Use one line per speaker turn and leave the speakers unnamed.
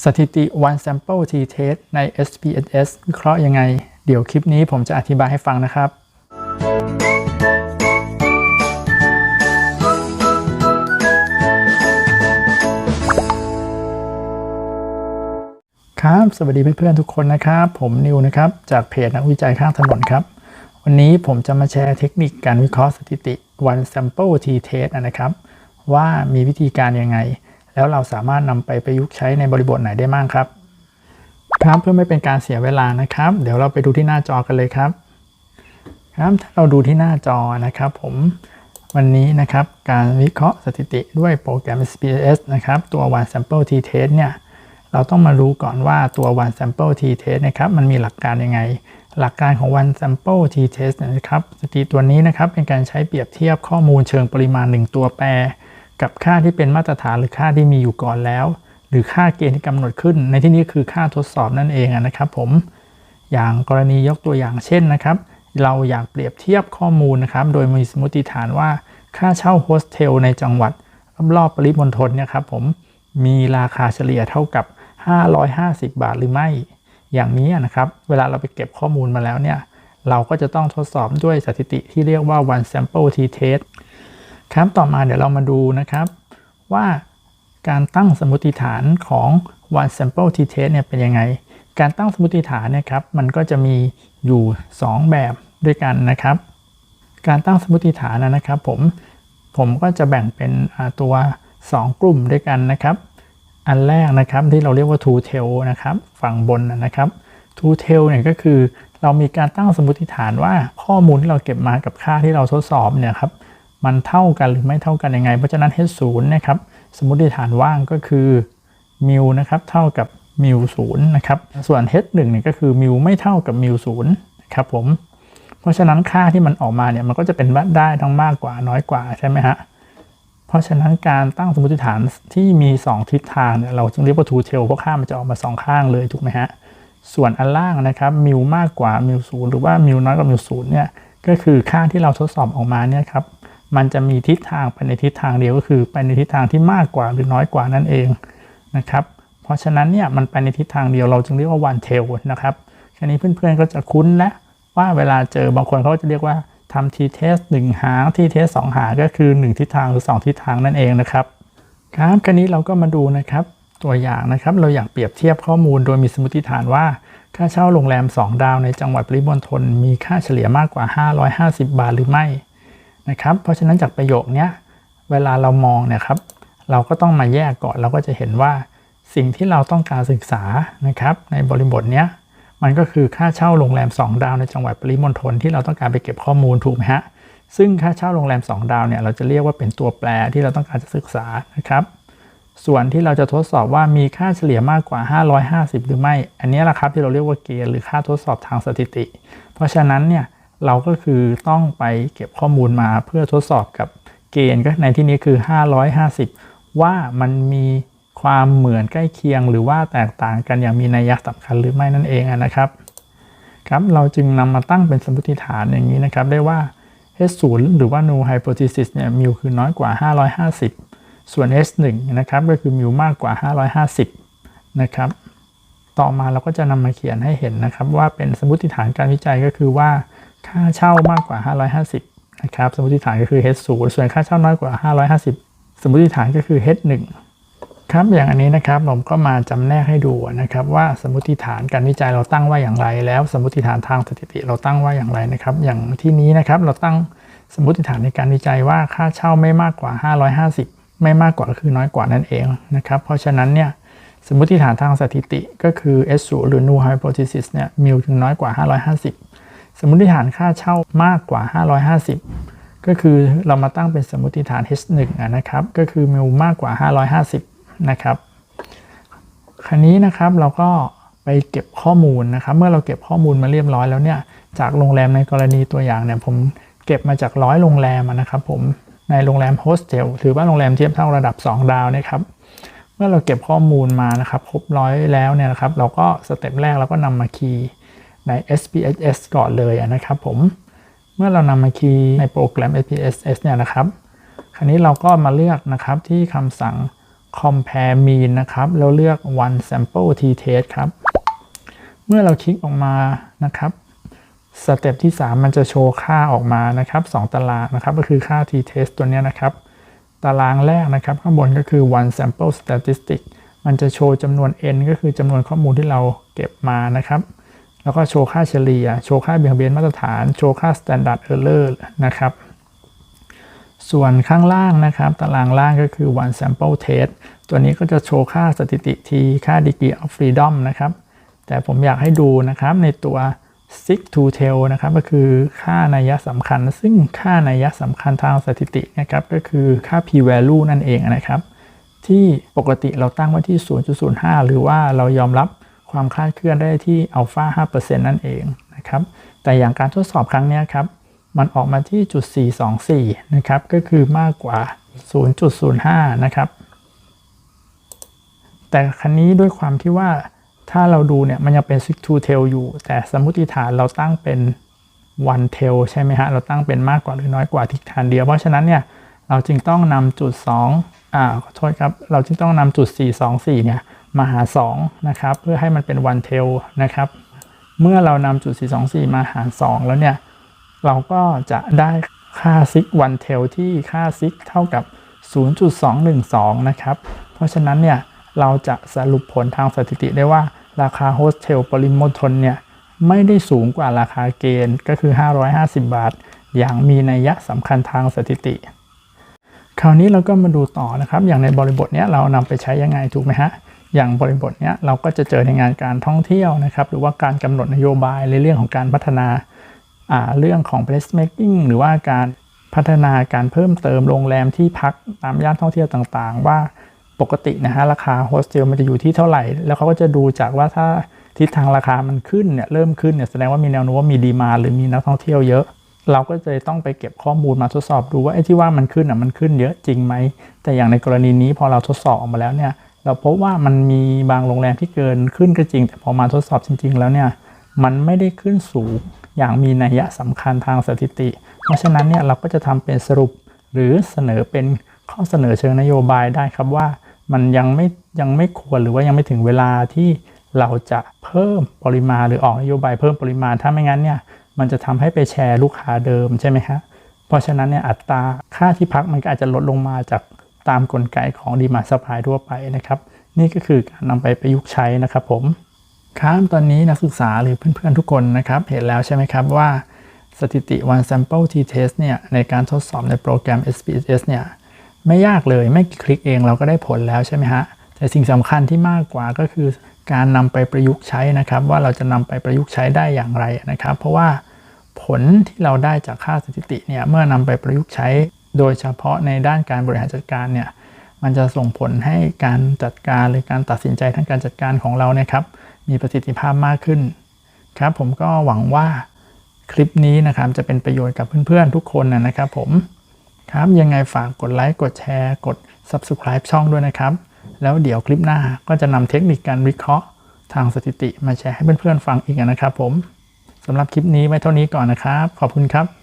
สถิติ one sample t test ใน SPSS วิเคราะห์ยังไง เดี๋ยวคลิปนี้ผมจะอธิบายให้ฟังนะครับ ครับ สวัสดีเพื่อนๆทุกคนนะครับ ผมนิวนะครับ จากเพจนักวิจัยข้างถนนครับ วันนี้ผมจะมาแชร์เทคนิคการวิเคราะห์สถิติ one sample t test นะครับ ว่ามีวิธีการยังไง แล้วเราสามารถนำไปประยุกต์ใช้ในบริบทไหนได้บ้างครับ ครับเพื่อไม่เป็นการเสียเวลานะครับ เดี๋ยวเราไปดูที่หน้าจอกันเลยครับ ครับถ้าเราดูที่หน้าจอนะครับ ผมวันนี้นะครับการวิเคราะห์สถิติด้วยโปรแกรม SPSS นะครับตัว one sample t test เนี่ยเราต้องมารู้ก่อนว่าตัว one sample t test นะครับมันมีหลักการยังไง หลักการของ one sample t test นะครับสถิติตัวนี้นะครับเป็นการใช้เปรียบเทียบข้อมูลเชิงปริมาณ 1 ตัวแปร กับค่าที่เป็นมาตรฐานหรือค่าที่มีอยู่ก่อนแล้ว หรือค่าเกณฑ์ที่กำหนดขึ้น ในที่นี้คือค่าทดสอบนั่นเองนะครับ ผม อย่างกรณียกตัวอย่างเช่นนะครับ เราอยากเปรียบเทียบข้อมูลนะครับ โดยมีสมมติฐานว่าค่าเช่าโฮสเทลในจังหวัดรอบๆปริมณฑลเนี่ยครับผมมีราคาเฉลี่ยเท่ากับ 550 บาทหรือไม่ อย่างนี้นะครับ เวลาเราไปเก็บข้อมูลมาแล้วเนี่ย เราก็จะต้องทดสอบด้วยสถิติที่เรียกว่า one sample t test ครับต่อมาเดี๋ยวเรามาดูนะครับ ว่าการตั้งสมมติฐานของ one sample t test เนี่ยเป็นยังไง การตั้งสมมติฐานเนี่ยครับมันก็จะมีอยู่ 2 แบบด้วยกันนะครับ การตั้งสมมติฐานนะครับ ผมผมก็จะแบ่งเป็นตัว 2 กลุ่มด้วยกันนะครับ อันแรกนะครับที่เราเรียกว่า two tail นะครับ ฝั่งบนนะครับ two tail เนี่ยก็คือเรามีการตั้งสมมติฐานว่าข้อมูลที่เราเก็บมากับค่าที่เราทดสอบเนี่ยครับ มันเท่ากันหรือไม่เท่ากันยังไง เพราะฉะนั้น h 0นะครับ สมมติฐานว่างก็คือมิวนะครับเท่ากับมิวศูนย์นะครับ ส่วน h 1เนี่ยก็คือมิวไม่เท่ากับมิวศูนย์ครับผม เพราะฉะนั้นค่าที่มันออกมาเนี่ยมันก็จะเป็นได้ทั้งมากกว่าน้อยกว่าใช่ไหมฮะ เพราะฉะนั้นการตั้งสมมติฐานที่มี 2 ทิศทางเนี่ยเราจึงเรียกว่า two tail เพราะค่ามันจะออกมา 2 ข้างเลยถูกไหมฮะ ส่วนอันล่างนะครับมิวมากกว่ามิวศูนย์หรือว่ามิวน้อยกว่ามิวศูนย์เนี่ยก็คือค่าที่เราทดสอบออกมาเนี่ยครับ มันจะมีทิศทางไปในทิศทางเดียวก็คือไปในทิศทางที่มากกว่าหรือน้อยกว่านั่นเองนะครับ เพราะฉะนั้นเนี่ยมันไปในทิศทางเดียวเราจึงเรียกว่า one tail นะครับแค่นี้เพื่อนๆก็จะคุ้นและว่าเวลาเจอบางคนเขาจะเรียกว่าทำทีเทสหนึ่งหางทีเทสสองหางก็คือ 1 ทิศทางหรือ 2 ทิศทางนั่นเองนะครับครับคราวนี้เราก็มาดูนะครับตัวอย่างนะครับเราอยากเปรียบเทียบข้อมูลโดยมีสมมติฐานว่า ค่าเช่าโรงแรม 2 ดาวในจังหวัดปริมณฑลมีค่าเฉลี่ยมากกว่า 550 บาทหรือไม่ นะครับเพราะฉะนั้นจากประโยคนี้เวลาเรามองเนี่ยครับเราก็ต้องมาแยกก่อนเราก็จะเห็นว่าสิ่งที่เราต้องการศึกษานะครับในบริบทเนี้ยมันก็คือค่าเช่าโรงแรม 2 ดาวในจังหวัดปริมณฑลที่เราต้องการไปเก็บข้อมูลถูกไหมฮะซึ่งค่าเช่าโรงแรม 2 ดาวเนี่ยเราจะเรียกว่าเป็นตัวแปรที่เราต้องการจะศึกษานะครับส่วนที่เราจะทดสอบว่ามีค่าเฉลี่ยมากกว่า 550 หรือไม่ อันนี้แหละครับที่เราเรียกว่าเกณฑ์หรือค่าทดสอบทางสถิติ เพราะฉะนั้นเนี่ย เราก็คือต้องไปเก็บข้อมูลมาเพื่อทดสอบกับเกณฑ์ก็ในที่นี้คือ 550 ว่ามันมีความเหมือนใกล้เคียง หรือว่าแตกต่างกันอย่างมีนัยสำคัญหรือไม่นั่นเองนะครับครับเราจึงนำมาตั้งเป็นสมมติฐานอย่างนี้นะครับ ได้ว่า h 0 หรือว่า null hypothesis เนี่ยมิวคือน้อยกว่า 550 ส่วน h 1 นะครับก็คือมิวมากกว่า 550 นะครับ ต่อมาเราก็จะนำมาเขียนให้เห็นนะครับ ว่าเป็นสมมติฐานการวิจัยก็คือว่า ค่าเช่ามากกว่า 550 นะครับ สมมติฐานก็คือ h 0ส่วนค่าเช่าน้อยกว่า 550 สมมติฐานก็คือ h 1ครับ อย่างอันนี้นะครับผมก็มาจำแนกให้ดูนะครับ ว่าสมมติฐานการวิจัยเราตั้งว่าอย่างไร แล้วสมมติฐานทางสถิติเราตั้งว่าอย่างไรนะครับ อย่างที่นี้นะครับเราตั้งสมมติฐานในการวิจัยว่าค่าเช่าไม่มากกว่า 550 ไม่มากกว่าคือน้อยกว่านั่นเองนะครับ เพราะฉะนั้นเนี่ยสมมติฐานทางสถิติก็คือ S 0 หรือ null hypothesis เนี่ยมิวถึงน้อยกว่า 550 สมมติฐานค่าเช่ามากกว่า 550 ก็คือเรามาตั้งเป็นสมมติฐาน H1 นะครับ ก็คือมิวมากกว่า 550 นะครับ คราวนี้นะครับเราก็ไปเก็บข้อมูลนะครับ เมื่อเราเก็บข้อมูลมาเรียบร้อยแล้วเนี่ย จากโรงแรมในกรณีตัวอย่างเนี่ย ผมเก็บมาจากร้อยโรงแรมนะครับ ผมในโรงแรมโฮสเทลถือว่าโรงแรมเทียบเท่าระดับ 2 ดาวนะครับเมื่อเราเก็บข้อมูลมานะครับ ครบร้อยแล้วเนี่ยนะครับ เราก็สเต็ปแรกเราก็นำมาคีย์ ใน SPSS ก่อนเลยนะครับผม เมื่อเรานำมาคีย์ในโปรแกรม SPSS เนี่ยนะครับ คราวนี้เราก็มาเลือกนะครับที่คำสั่ง compare mean นะครับ แล้วเลือก one sample t test ครับ เมื่อเราคลิกออกมานะครับสเต็ปที่ 3 มันจะโชว์ค่าออกมานะครับ2ตารางนะครับ ก็คือค่า t test ตัวนี้นะครับ ตารางแรกนะครับ ข้างบนก็คือ one sample statistic มันจะโชว์จำนวน n ก็คือจำนวนข้อมูลที่เราเก็บมานะครับ แล้วก็โชว์ค่าเฉลี่ย โชว์ค่าเบี่ยงเบนมาตรฐาน โชว์ค่า standard error นะครับ ส่วนข้างล่างนะครับ ตารางล่างก็คือ one sample test ตัวนี้ก็จะโชว์ค่าสถิติ t ค่า degree of freedom นะครับ แต่ผมอยากให้ดูนะครับในตัว six to tail นะครับ ก็คือค่านัยสำคัญ ซึ่งค่านัยสำคัญทางสถิตินะครับ ก็คือค่า p value นั่นเองนะครับ ที่ปกติเราตั้งไว้ที่ 0.05 หรือว่าเรายอมรับ ความคลาดเคลื่อนได้ที่อัลฟา5%นั่นเองนะครับแต่อย่างการทดสอบครั้งนี้ครับมันออกมาที่จุด 424 นะครับ ก็คือมากกว่า 0.05 นะครับ แต่ครั้นี้ด้วยความที่ว่าถ้าเราดูเนี่ยมันยังเป็น six to tail อยู่ แต่สมมติฐานเราตั้งเป็น one tail ใช่ไหมฮะ เราตั้งเป็นมากกว่าหรือน้อยกว่าทิศทางเดียว เพราะฉะนั้นเนี่ยเราจึงต้องนำจุด 2 อ่าขอโทษครับ เราจึงต้องนำจุด 424 เนี่ย มาหาร2นะครับเพื่อให้มันเป็น one tail นะครับเมื่อเรานำจุด 424 มาหาร 2 แล้วเนี่ยเราก็จะได้ค่าซิกวันเทลที่ค่าซิกเท่ากับ 0.212 นะครับ เพราะฉะนั้นเนี่ยเราจะสรุปผลทางสถิติได้ว่าราคาโฮสเทลปริมณฑลเนี่ยไม่ได้สูงกว่าราคาเกณฑ์ก็คือ 550 บาท อย่างมีนัยยะสำคัญทางสถิติ คราวนี้เราก็มาดูต่อนะครับ อย่างในบริบทเนี้ยเรานำไปใช้ยังไงถูกไหมฮะ อย่างบริบทเนี้ยเราก็จะเจอในงานการท่องเที่ยวนะครับ หรือว่าการกำหนดนโยบายในเรื่องของการพัฒนาอ่าเรื่องของ placemaking หรือว่าการพัฒนาการเพิ่มเติมโรงแรมที่พักตามย่านท่องเที่ยวต่างๆ ว่าปกตินะฮะราคาโฮสเทลมันจะอยู่ที่เท่าไหร่ แล้วเขาก็จะดูจากว่าถ้าทิศทางราคามันขึ้นเนี่ยเริ่มขึ้นเนี่ยแสดงว่ามีแนวโน้มว่ามีดีมาหรือมีนักท่องเที่ยวเยอะ เราก็จะต้องไปเก็บข้อมูลมาทดสอบดูว่าไอ้ที่ว่ามันขึ้นอะมันขึ้นเยอะจริงไหมแต่อย่างในกรณีนี้พอเราทดสอบออกมาแล้วเนี่ย เราพบว่ามันมีบางโรงแรมที่เกินขึ้นก็จริง แต่พอมาทดสอบจริง ๆ แล้วเนี่ยมันไม่ได้ขึ้นสูงอย่างมีนัยสำคัญทางสถิติ เพราะฉะนั้นเนี่ยเราก็จะทำเป็นสรุปหรือเสนอเป็นข้อเสนอเชิงนโยบายได้ครับว่า มันยังไม่ยังไม่ควรหรือว่ายังไม่ถึงเวลาที่เราจะเพิ่มปริมาณหรือออกนโยบายเพิ่มปริมาณถ้าไม่งั้นเนี่ยมันจะทำให้ไปแชร์ลูกค้าเดิมใช่ไหมครับเพราะฉะนั้นเนี่ยอัตราค่าที่พักมันก็อาจจะลดลงมาจาก ตามกลไกของดีมาสปายทั่วไปนะครับ นี่ก็คือการนำไปประยุกต์ใช้นะครับผมครับตอนนี้นักศึกษาหรือเพื่อนๆทุกคนนะครับ เห็นแล้วใช่ไหมครับว่าสถิติ one sample t test เนี่ยในการทดสอบในโปรแกรม SPSS เนี่ยไม่ยากเลยไม่กี่คลิกเองเราก็ได้ผลแล้วใช่ไหมฮะแต่สิ่งสำคัญที่มากกว่าก็คือการนำไปประยุกต์ใช้นะครับ ว่าเราจะนำไปประยุกต์ใช้ได้อย่างไรนะครับ เพราะว่าผลที่เราได้จากค่าสถิติเนี่ยเมื่อนำไปประยุกต์ใช้ โดยเฉพาะในด้านการบริหารจัดการเนี่ยมันจะส่งผลให้การจัดการหรือการตัดสินใจทางการจัดการของเราเนี่ยครับมีประสิทธิภาพมากขึ้นครับผมก็หวังว่าคลิปนี้นะครับจะเป็นประโยชน์กับเพื่อนๆทุกคนนะครับผมครับยังไงฝากกดไลค์กดแชร์กด Subscribe ช่องด้วยนะครับ แล้วเดี๋ยวคลิปหน้าก็จะนำเทคนิคการวิเคราะห์ทางสถิติมาแชร์ให้เพื่อนๆฟังอีกนะครับผมสำหรับคลิปนี้ไว้เท่านี้ก่อนนะครับ ขอบคุณครับ